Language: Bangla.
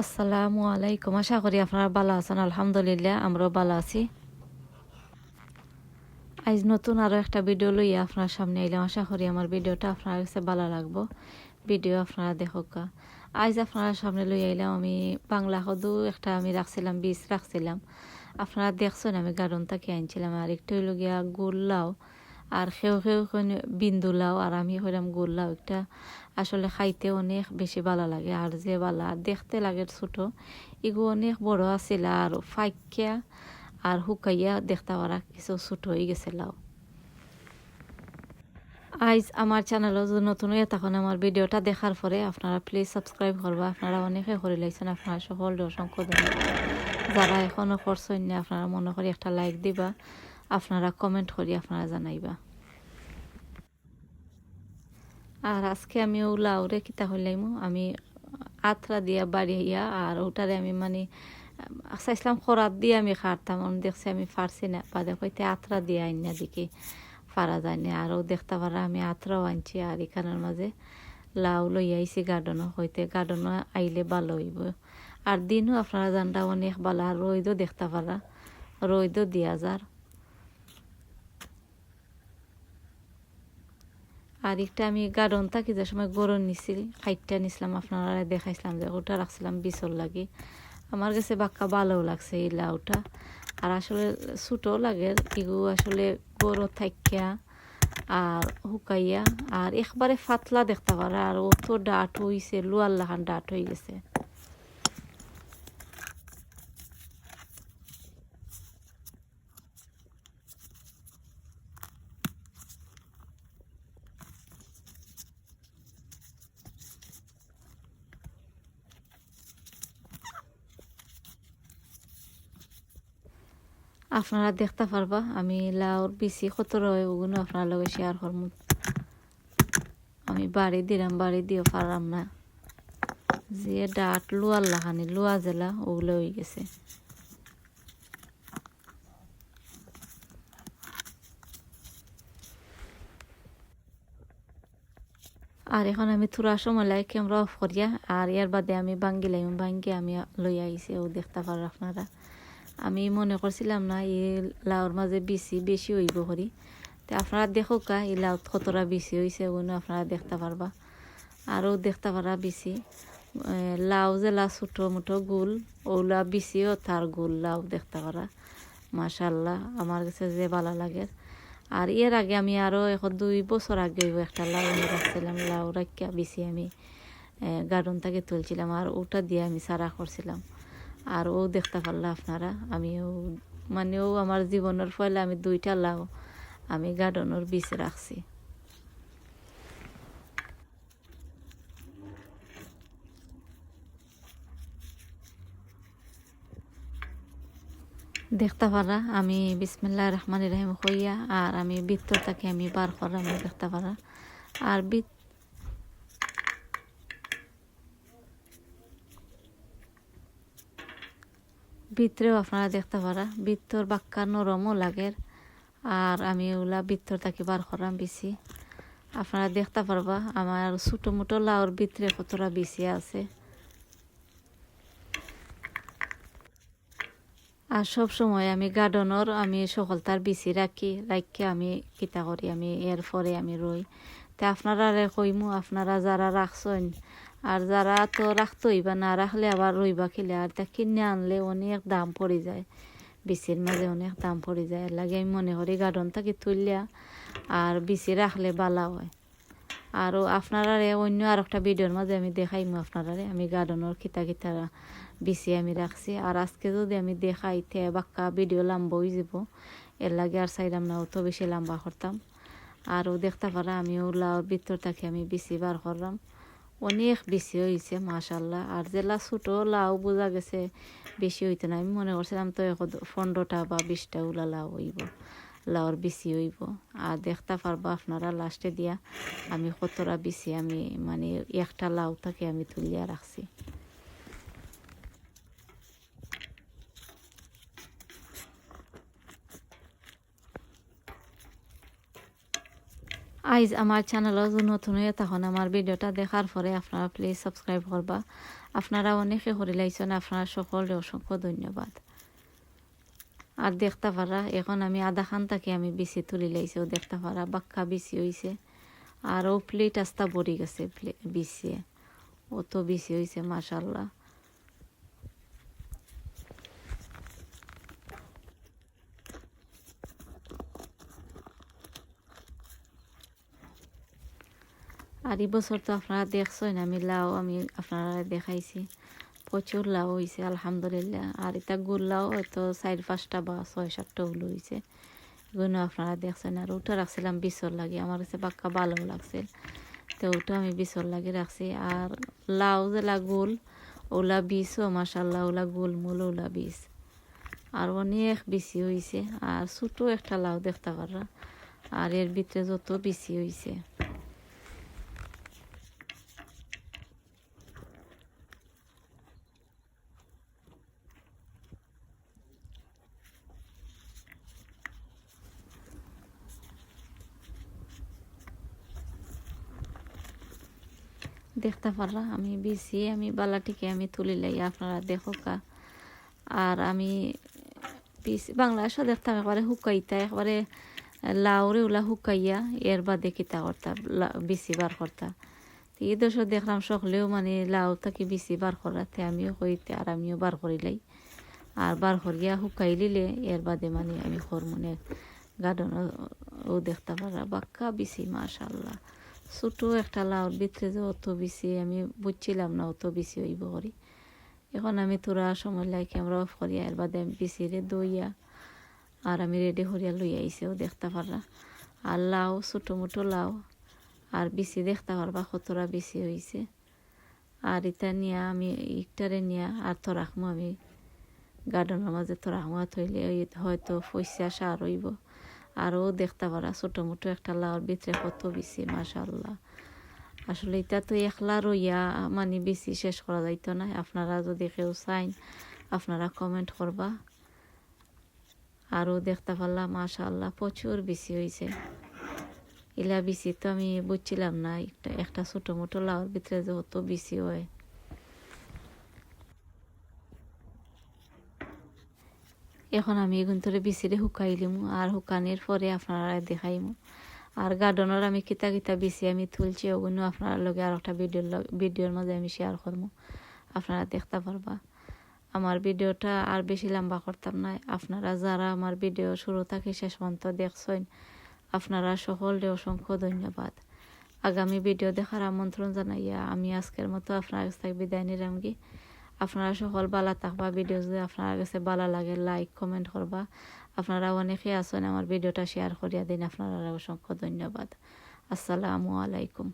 আসসালামু আলাইকুম। আশা করি আপনারা ভালো আছেন। আলহামদুলিল্লাহ, আমরাও ভালো আছি। আজ নতুন আরও একটা ভিডিও লইয়া আপনার সামনে এলাম। আশা করি আমার ভিডিওটা আপনার কাছে ভালো লাগবো। ভিডিও আপনারা দেখোক। আজ আপনার সামনে লই আইলাম আমি বাংলা সদু একটা আমি রাখছিলাম, বীজ রাখছিলাম। আপনারা দেখছেন আমি গার্ডন থেকে আনছিলাম। আর একটু হইল গিয়া গোল লাও আর সেও সেও বিন্দু লাও আর আমি হইলাম গোল লাও। একটা আসলে খাইতে অনেক বেশি ভালো লাগে। আর যে বালা দেখতে লাগে ছোট এগু অনেক বড় আছিল আর ফাইকিয়া আর শুকাইয়া দেখতে পারা কিছু ছোট হয়ে গেছে লাও। আইজ আমার চ্যানেলও নতুন হয়ে তখন আমার ভিডিওটা দেখার পরে আপনারা প্লিজ সাবস্ক্রাইব করবা। আপনারা অনেকে করে লাইছেন, আপনারা সকল অসংখ্য ধন্যবাদ। যারা এখনও করছেন না, আপনারা মনে করি একটা লাইক দিবা। আপনারা কমেন্ট করি, আপনারা জানাইবা। আর আজকে আমি ও লাউরে কিতা হইলাইম? আমি আত্রা দিয়া বাড়িয়া আর ওটারে আমি মানে চাইছিলাম খরাত দিয়ে আমি খারতাম দেখছি আমি ফারছি না, বাদে কইতে আত্রা দিয়ে আইন না দেখি পারা যায় না। আরও দেখতে পারা আমি আত্রাও আনছি, আর এখানের মাঝে লাউ লই আইছি গার্ডনও হইতে গার্ডনও আইলে ভালো হইব। আর দিনও আপনারা জানটা অনেক ভালো, আর রইদও দেখতে পারা রইদও দিয়া যার। আর একটা আমি গার্ডন থাকি, যে সময় গরম নিছিল খাইটটা নিছিলাম, আপনারা দেখাইছিলাম যে ওটা রাখছিলাম বিচল লাগে। আমার কাছে বাক্কা ভালোও লাগছে এই লাউটা। আর আসলে ছোটো লাগে, এগু আসলে গরু থাকিয়া আর শুকাইয়া আর একবারে ফাতলা দেখতে পারে, আর ও তো ডাট হইছে লোয়ার লাখান ডাট হয়ে গেছে। আপনারা দেখতে পারবা, আমি লাউর বেশি কত রয় ওগুলো আপনার লগে শেয়ার করব আমি বাড়ি দিলাম, বাড়ি দিও পারলাম না। যে ডাট লোয়ার লাখানি লোয়া জেলা, ওগুলো হয়ে গেছে। আর এখন আমি থোড়া সময় লাগে ক্যামেরা অফ করিয়া, আর ইয়ার বাদে আমি বাঙ্গি লাইম, বাঙ্গি আমি লই আইছি, ও দেখতে পারো আপনারা। আমি মনে করছিলাম না এই লাউর মাঝে বেশি বেশি হইব করি তো আপনারা দেখো কা এই লাউ কতটা বেশি হয়েছে ওগুলো আপনারা দেখতে পারবা। আরও দেখতে পারা বেশি। লাউ যে লা ছোটো মোটো গোল, ওগুলা বেশিও তার গোল লাউ দেখতে পারা। মাশাল্লাহ, আমার কাছে যে ভালো লাগে। আর এর আগে আমি আরও এখন দুই বছর আগে একটা লাউ রাখছিলাম, লাউ রাখিয়া বেশি আমি গার্ডন থেকে তুলছিলাম আর ওটা দিয়ে আমি সারা করছিলাম। আর ও দেখতে পারলা আপনারা। আমিও মানে ও আমার জীবনের ফলে আমি দুইটা লাউ আমি গার্ডনের বিচে রাখছি। দেখতে পারা আমি বিসমিল্লা রহমান রহিম কইয়া আর আমি বৃত্তটাকে আমি বার করা দেখতে পারা আর বৃত্ত ভিতরেও আপনারা দেখতে পারা। ভিতর বাক্কা নরমও লাগে। আর আমি ওলা ভিতর থাকি বার করাম বেশি। আপনারা দেখতে পারবা, আমার ছোটো মোটো লাউর ভিতরে কতটা বেশি আছে। আর সব সময় আমি গার্ডেনর, আমি সকল তার বিচি রাখি রাখি আমি কিতা করি, আমি এর পরে আমি রই। তা আপনারা কইমু, আপনারা যারা রাখছেন আর যারা তো রাখতোই বা না রাখলে আবার রইবা খেলে, আর তা কিনে আনলে অনেক দাম পড়ে যায়। বিচির মাঝে অনেক দাম পড়ে যায়। এর লাগে আমি মনে করি গার্ডন থাকি তুললিয়া আর বিচি রাখলে বালা হয়। আর আপনারা অন্য আর একটা ভিডিওর মাঝে আমি দেখাইমু আপনারা আমি গার্ডেনের খিতা খিতা বিচি আমি রাখছি। আর আজকে যদি আমি দেখাই তে বাক্কা ভিডিও লম্বা হয়ে যাব, এর লাগে আর চাইলাম না অত বেশি লম্বা করতাম। আরও দেখতে পারা আমি লাউর ভিতর থাকি, আমি বিচি বার করলাম। অনেক বেশি হয়েছে মাশাল্লাহ আর জেলা ছোটো লাউ বোঝা গেছে, বেশি হইতো না আমি মনে করছিলাম তো পনেরোটা বা বিশটা উলা লাউ হইব লাউর বেশি হইব। আর দেখতে পারবা আপনারা লাস্টে দিয়া, আমি কতটা বেশি আমি মানে একটা লাউ থাকে আমি তুলিয়া রাখছি। আইজ আমার চ্যানেলও যদি নতুন হয়ে তখন আমার ভিডিওটা দেখার পরে আপনারা প্লিজ সাবস্ক্রাইব করবা। আপনারা অনেকে করে লাইছেন, আপনারা সকলে অসংখ্য ধন্যবাদ। আর দেখতে পারা, এখন আমি আধা খান তাকে আমি বিচি তুলি লাইছে, ও দেখতে পারা, বাক্কা বিচি হইছে। আর ও প্লেট আস্তা বড়ি গেছে বিচিয়ে ও তো বিচি হইছে মাশাল্লাহ আর এই বছর তো আপনারা দেখছেন, আমি লাউ আমি আপনারা দেখাইছি। প্রচুর লাউ হয়েছে আলহামদুলিল্লাহ। আর এটা গুড় লাউ হয়তো চার পাঁচটা বা ছয় সাতটা উলো হয়েছে এগুলো আপনারা দেখছেন। আর ওটা রাখছিলাম বিছর লাগে। আমার কাছে পাক্কা ভালো লাগছে। তো ওটা আমি বিছর লাগে রাখছি। আর লাউ যেলা গোল ওলা বিষও মাসাল্লাহ ওলা গোল মূল ওলা বিষ আর অনেক বেশি হয়েছে আর ছোটো একটা লাউ দেখতে পারা আর এর ভিতরে যত বেশি হয়েছে দেখতে পারলা, আমি বিছি, আমি বালাটিকে আমি তুলি লাই আপনারা দেখো কা। আর আমি বিছি বাংলাদেশও দেখতাম একবারে শুকাইতা একবারে লাউরে ওলা শুকাইয়া এর বাদে কিতা করতা বিচি বার করতা। এই দেশও দেখলাম সকলেও মানে লাউ থাকি বিচি বার করাতে আমিও কইতে আর আমিও বার করিলাই আর বার করিয়া শুকাই লিলে এর বাদে মানে আমি খর মনে গার্ডেন ও দেখতে পারা বাক্কা বিচি মাশাল্লাহ। ছোটো একটা লাউর ভিতরে যে অত বেশি আমি বুঝছিলাম না, অত বেশি হইব করি। এখন আমি তোরা সময় লাগে ক্যামেরা অফ করিয়া এর বাদে আমি পিসিরে দইয়া আর আমি রেডি করিয়া লই আইসেও দেখতে পারা আর লাউ, ছোটো মোটো লাউ, আর বেশি দেখতে পারবা কতটা বেশি হয়েছে আর এটা নিয়ে আমি ইটারে নিয়ে আর তো রাখব আমি। গার্ডেনের মাঝে তো রাখব থইলে হয়তো পয়সা সার হইব। আরও দেখতে পারা ছোটো মোটো একটা লাউর ভিতরে কত বেশি মাশাল্লাহ আসলে এটা তো একলা রইয়া মানে বেশি শেষ করা যাইত না। আপনারা যদি কেউ চাইন, আপনারা কমেন্ট করবা। আরও দেখতে পারলাম মাশাল্লাহ প্রচুর বেশি হয়েছে ইলা বেশি তো আমি বুঝছিলাম না, একটা একটা ছোটো মোটো লাউর ভিতরে যে অত বেশি হয়। এখন আমি এগুন তোরে বিচিরে শুকাইলিম আর শুকানির পরে আপনারা দেখাইমু। আর গার্ডেনের আমি কিতা কিতা বিচি আমি তুলছি ওগুলো আপনার লগে আর একটা ভিডিওর ভিডিওর মাঝে আমি শেয়ার করব আপনারা দেখতে পারবা। আমার ভিডিওটা আর বেশি লম্বা করতাম না। আপনারা যারা আমার ভিডিও শুরু থেকে শেষ পর্যন্ত দেখছেন, আপনারা সকলকে অসংখ্য ধন্যবাদ। আগামী ভিডিও দেখার আমন্ত্রণ জানাইয়া আমি আজকের মতো আপনার কাছ থেকে বিদায় নিলাম কি। আপনারা সকল বালা থাকবা ভিডিও যদি আপনার কাছে বালা লাগে লাইক কমেন্ট করবা। আপনারা অনেকেই আছেন আমার ভিডিওটা শেয়ার করিয়া দিন। আপনারা অসংখ্য ধন্যবাদ। আসসালামু আলাইকুম।